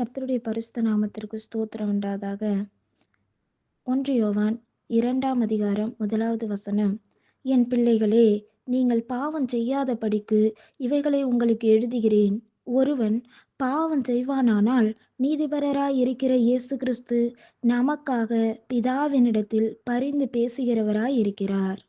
கர்த்தருடைய பரிசுத்த நாமத்திற்கு ஸ்தோத்திரம் உண்டாதாக. ஒன்று யோவான் இரண்டாம் அதிகாரம் முதலாவது வசனம். என் பிள்ளைகளே நீங்கள் பாவம் செய்யாதபடிக்கு இவைகளை உங்களுக்கு எழுதுகிறேன். ஒருவன் பாவம் செய்வானானால் நீதிபரராய் இருக்கிற இயேசு கிறிஸ்து நமக்காக பிதாவினிடத்தில் பரிந்து பேசுகிறவராய் இருக்கிறார்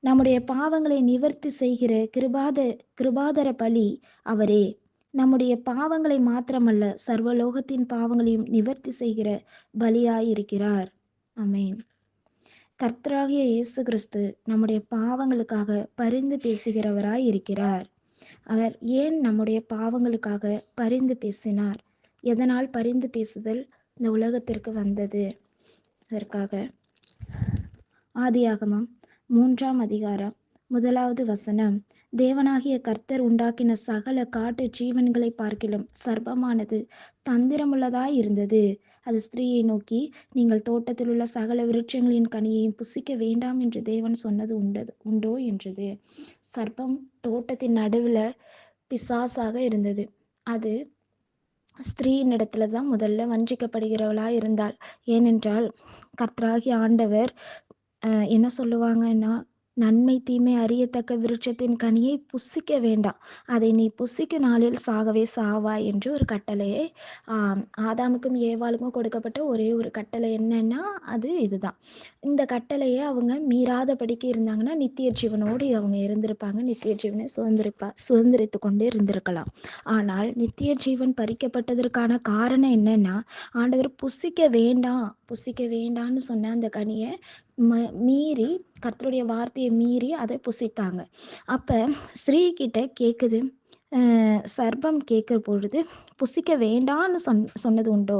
நம்முடைய பாவங்களை நிவர்த்தி செய்கிற கிருபாத கிருபாதர பலி அவரே. நம்முடைய பாவங்களை மாத்திரமல்ல சர்வலோகத்தின் பாவங்களையும் நிவர்த்தி செய்கிற பலியாயிருக்கிறார். அமேன் கர்த்தராகிய இயேசு கிறிஸ்து நம்முடைய பாவங்களுக்காக பரிந்து பேசுகிறவராய் இருக்கிறார் அவர் ஏன் நம்முடைய பாவங்களுக்காக பரிந்து பேசினார்? எதனால் பரிந்து பேசுதல் இந்த உலகத்திற்கு வந்தது? அதற்காக. ஆதியாகமம் மூன்றாம் அதிகாரம் முதலாவது வசனம். தேவனாகிய கர்த்தர் உண்டாக்கின சகல காட்டு ஜீவன்களை பார்க்கிலும் சர்ப்பமானது தந்திரமுள்ளதாய் இருந்தது. அது ஸ்திரீயை நோக்கி நீங்கள் தோட்டத்தில் உள்ள சகல விருட்சங்களின் கனியையும் புசிக்க வேண்டாம் என்று தேவன் சொன்னது உண்டது உண்டோ என்றது. சர்ப்பம் தோட்டத்தின் நடுவில் பிசாசாக இருந்தது. அது ஸ்திரீயின் இடத்துல தான் முதல்ல வஞ்சிக்கப்படுகிறவளாக இருந்தாள். ஏனென்றால் கர்த்தராகி ஆண்டவர் என்ன சொல்லுவாங்கன்னா நன்மை தீமை அறியத்தக்க விருட்சத்தின் கனியை புசிக்க வேண்டாம். அதை நீ புசிக்கும் நாளில் சாகவே சாவா என்று ஒரு கட்டளையை ஆதாமுக்கும் ஏவாளுக்கும் கொடுக்கப்பட்ட ஒரே ஒரு கட்டளை என்னன்னா அது இதுதான். இந்த கட்டளையை அவங்க மீறாதபடிக்கு இருந்தாங்கன்னா நித்திய ஜீவனோடு அவங்க இருந்திருப்பாங்க. நித்திய ஜீவனை சுதந்திரிப்பா சுதந்திரித்து கொண்டு இருந்திருக்கலாம். ஆனால் நித்திய ஜீவன் பறிக்கப்பட்டதற்கான காரணம் என்னன்னா ஆண்டவர் புசிக்க வேண்டாம். புசிக்க வேண்டான்னு சொன்ன அந்த கனியை ம மீறி கர்த்தருடைய வார்த்தையை மீறி அதை புசித்தாங்க. அப்போ ஸ்ரீ கிட்ட கேட்குது சர்பம் கேட்குற பொழுது புசிக்க வேண்டான்னு சொன் சொன்னது உண்டோ?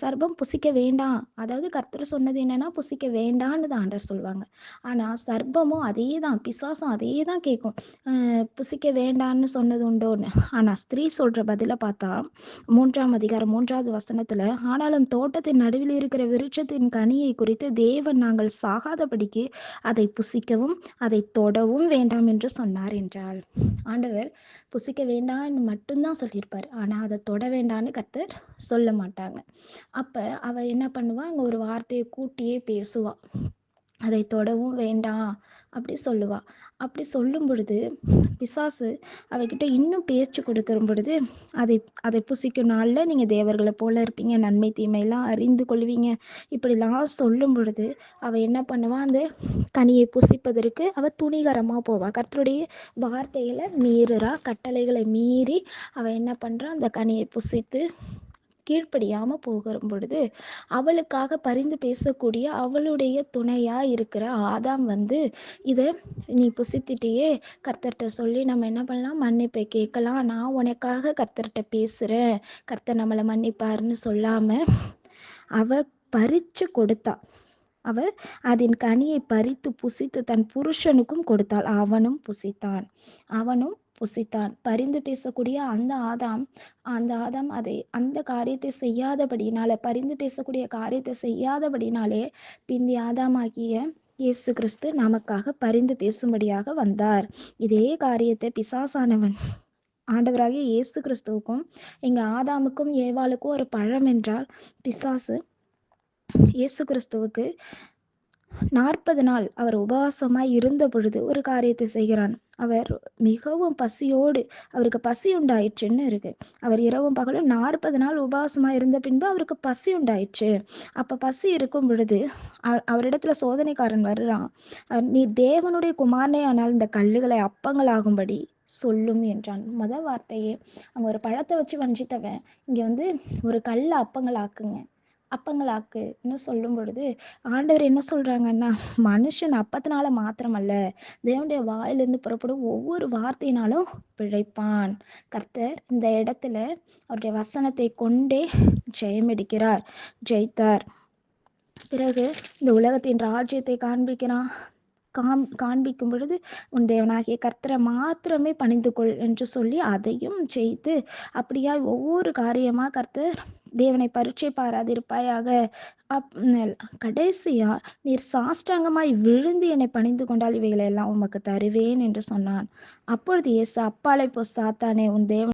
சர்பம் புசிக்க வேண்டாம் அதாவது கர்த்தர் சொன்னது என்னன்னா புசிக்க வேண்டான்னு தான் ஆண்டர் சொல்லுவாங்க ஆனால் சர்பமும் அதே தான் பிசாசும் அதே தான் கேட்கும் புசிக்க வேண்டான்னு சொன்னது உண்டோன்னு? ஆனால் ஸ்திரீ சொல்கிற பதிலை பார்த்தா மூன்றாம் அதிகாரம் மூன்றாவது வசனத்தில் ஆனாலும் தோட்டத்தின் நடுவில் இருக்கிற விருட்சத்தின் கனியை குறித்து தேவன் நாங்கள் சாகாதபடிக்கு அதை புசிக்கவும் அதை தொடவும் வேண்டாம் என்று சொன்னார் என்றாள். ஆண்டவர் யோசிக்க வேண்டான்னு மட்டும்தான் சொல்லியிருப்பார். ஆனால் அதை தொட வேண்டான்னு கத்தர் சொல்ல மாட்டாங்க. அப்போ அவள் என்ன பண்ணுவா? அங்கே ஒரு வார்த்தையை கூட்டியே பேசுவாள் அதை தொடவும் வேண்டாம் அப்படி சொல்லுவா. அப்படி சொல்லும் பொழுது பிசாசு அவகிட்ட இன்னும் பேச்சு கொடுக்கிற பொழுது அதை அதை புசிக்கும் நாளில் நீங்கள் தேவர்களை போல இருப்பீங்க நன்மை தீமையெல்லாம் அறிந்து கொள்வீங்க. இப்படிலாம் சொல்லும் பொழுது அவள் என்ன பண்ணுவா? அந்த கனியை புசிப்பதற்கு அவள் துணிகரமாக போவா. கர்த்தருடைய வார்த்தைகளை மீறுறா கட்டளைகளை மீறி அவள் என்ன பண்ணுறா அந்த கனியை புசித்து கீழ்ப்படியாமல் போகிற பொழுது அவளுக்காக பரிந்து பேசக்கூடிய அவளுடைய துணையாக இருக்கிற ஆதாம் வந்து இதை நீ புசித்திட்டேயே கர்த்தர்கிட்ட சொல்லி நம்ம என்ன பண்ணலாம்? மன்னிப்பை கேட்கலாம். நான் உனக்காக கர்த்தர்கிட்ட பேசுகிறேன் கர்த்தர் நம்மளை மன்னிப்பாருன்னு சொல்லாமல் அவ பறித்து கொடுத்தா. அவ அதன் கனியை பறித்து புசித்து தன் புருஷனுக்கும் கொடுத்தாள். அவனும் புசித்தான். அவனும் புசித்தான். பரிந்து பேசக்கூடிய அந்த ஆதாம் அந்த ஆதாம் அதை அந்த காரியத்தை செய்யாதபடினால பரிந்து பேசக்கூடிய காரியத்தை செய்யாதபடினாலே பிந்தி ஆதாமாகிய இயேசு கிறிஸ்து நமக்காக பரிந்து பேசும்படியாக வந்தார். இதே காரியத்தை பிசாசானவன் ஆண்டவராகிய இயேசு கிறிஸ்துவுக்கும் எங்க ஆதாமுக்கும் ஏவாளுக்கும் ஒரு பழம் என்றால் பிசாசு இயேசு கிறிஸ்துவுக்கு நாற்பது நாள் அவர் உபவாசமாய் இருந்த பொழுது ஒரு காரியத்தை செய்கிறான். அவர் மிகவும் பசியோடு அவருக்கு பசி உண்டாயிற்றுன்னு இருக்கு. அவர் இரவும் பகலும் நாற்பது நாள் உபவாசமாக இருந்த பின்பு அவருக்கு பசி உண்டாயிற்று. அப்போ பசி இருக்கும் பொழுது அவரிடத்துல சோதனைக்காரன் வர்றான். நீ தேவனுடைய குமாரனே ஆனால் இந்த கல்லுகளை அப்பங்களாகும்படி சொல்லும் என்றான். மொதல் வார்த்தையே அங்கே ஒரு பழத்தை வச்சு வஞ்சித்தவன். இங்கே வந்து ஒரு கல்லை அப்பங்களாக்குங்க. அப்பங்களாக்குன்னு சொல்லும் பொழுது ஆண்டவர் என்ன சொல்றாங்கன்னா மனுஷன் அப்பத்தினால மாத்திரமல்ல தேவனுடைய வாயிலிருந்து புறப்படும் ஒவ்வொரு வார்த்தையினாலும் பிழைப்பான். கர்த்தர் இந்த இடத்துல அவருடைய வசனத்தை கொண்டே ஜெயமெடுக்கிறார் ஜெயித்தார். பிறகு இந்த உலகத்தின் ராஜ்யத்தை காண்பிக்கிறான். காம் காண்பிக்கும் பொழுது உன் தேவனாகிய கர்த்தரை மாத்திரமே பணிந்து கொள் என்று சொல்லி அதையும் செய்து அப்படியா ஒவ்வொரு காரியமாக கர்த்தர் தேவனை பரீட்சை பாராதிருப்பாயாக அப் கடைசியா நீர் சாஷ்டாங்கமாய் விழுந்து என்னை பணிந்து கொண்டால் இவைகளை எல்லாம் உமக்கு தருவேன் என்று சொன்னான். அப்பொழுது இயேசு அப்பாலை போ சாத்தானே உன் தேவன்